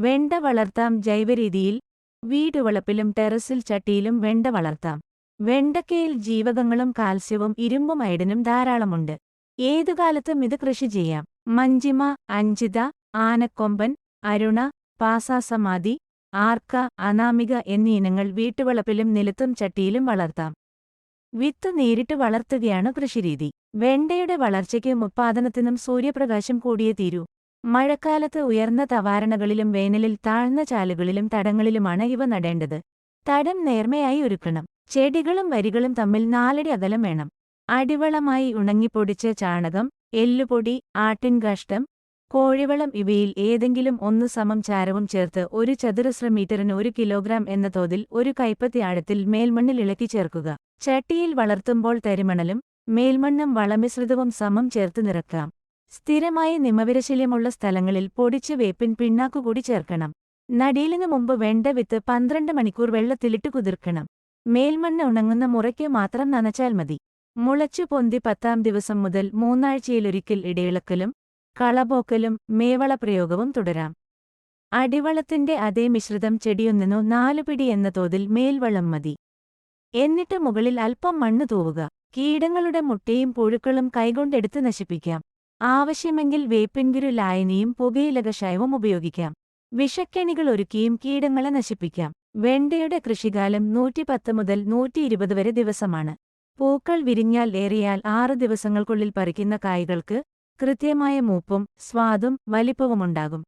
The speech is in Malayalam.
വെണ്ട വളർത്താം. ജൈവരീതിയിൽ വീടുവളപ്പിലും ടെറസിൽ ചട്ടിയിലും വെണ്ട വളർത്താം. വെണ്ടക്കയിൽ ജീവകങ്ങളും കാൽസ്യവും ഇരുമ്പും ഐഡനും ധാരാളമുണ്ട്. ഏതുകാലത്തും ഇത് കൃഷി ചെയ്യാം. മഞ്ചിമ അഞ്ചിത ആനക്കൊമ്പൻ അരുണ പാസാസമാതി ആർക്ക അനാമിക എന്നീ ഇനങ്ങൾ വീട്ടുവളപ്പിലും നിലത്തും ചട്ടിയിലും വളർത്താം. വിത്ത് നേരിട്ട് വളർത്തുകയാണ് കൃഷിരീതി. വെണ്ടയുടെ വളർച്ചയ്ക്കും ഉത്പാദനത്തിനും സൂര്യപ്രകാശം കൂടിയേ തീരൂ. മഴക്കാലത്ത് ഉയർന്ന തവാരണകളിലും വേനലിൽ താഴ്ന്ന ചാലുകളിലും തടങ്ങളിലുമാണ് ഇവ നടേണ്ടത്. തടം നേർമയായി ഒരുക്കണം. ചെടികളും വരികളും തമ്മിൽ നാലടി അകലം വേണം. അടിവളമായി ഉണങ്ങിപ്പൊടിച്ച ചാണകം എല്ലുപൊടി ആട്ടിൻകാഷ്ടം കോഴിവളം ഇവയിൽ ഏതെങ്കിലും ഒന്ന് സമം ചാരവും ചേർത്ത് ഒരു ചതുരശ്ര മീറ്ററിന് ഒരു കിലോഗ്രാം എന്ന തോതിൽ ഒരു കൈപ്പത്തി ആഴത്തിൽ മേൽമണ്ണിൽ ഇളക്കി ചേർക്കുക. ചട്ടിയിൽ വളർത്തുമ്പോൾ തരിമണലും മേൽമണ്ണും വളമിശ്രിതവും സമം ചേർത്ത് നിറക്കാം. സ്ഥിരമായി നിമവിരശല്യമുള്ള സ്ഥലങ്ങളിൽ പൊടിച്ച് വേപ്പിൻ പിണ്ണാക്കുകൂടി ചേർക്കണം. നടീലിനു മുമ്പ് വെണ്ട വിത്ത് പന്ത്രണ്ട് മണിക്കൂർ വെള്ളത്തിലിട്ട് കുതിർക്കണം. മേൽമണ്ണ് ഉണങ്ങുന്ന മുറയ്ക്ക് മാത്രം നനച്ചാൽ മതി. മുളച്ചു പൊന്തി പത്താം ദിവസം മുതൽ മൂന്നാഴ്ചയിലൊരിക്കൽ ഇടയിളക്കലും കളപോക്കലും മേവള പ്രയോഗവും തുടരാം. അടിവളത്തിന്റെ അതേ മിശ്രിതം ചെടിയൊന്നിനു നാലുപിടി എന്ന തോതിൽ മേൽവളം മതി. എന്നിട്ട് മുകളിൽ അല്പം മണ്ണ് തൂവുക. കീടങ്ങളുടെ മുട്ടയും പുഴുക്കളും കൈകൊണ്ടെടുത്ത് നശിപ്പിക്കാം. ആവശ്യമെങ്കിൽ വേപ്പിൻകുരു ലായനിയും പുകയില കഷായവും ഉപയോഗിക്കാം. വിഷക്കെണികൾ ഒരുക്കിയും കീടങ്ങളെ നശിപ്പിക്കാം. വെണ്ടയുടെ കൃഷികാലം നൂറ്റിപ്പത്ത് മുതൽ നൂറ്റിയിരുപത് വരെ ദിവസമാണ്. പൂക്കൾ വിരിഞ്ഞാൽ ഏറിയാൽ ആറ് ദിവസങ്ങൾക്കുള്ളിൽ പറിക്കുന്ന കായ്കൾക്ക് കൃത്യമായ മൂപ്പും സ്വാദും വലിപ്പവുമുണ്ടാകും.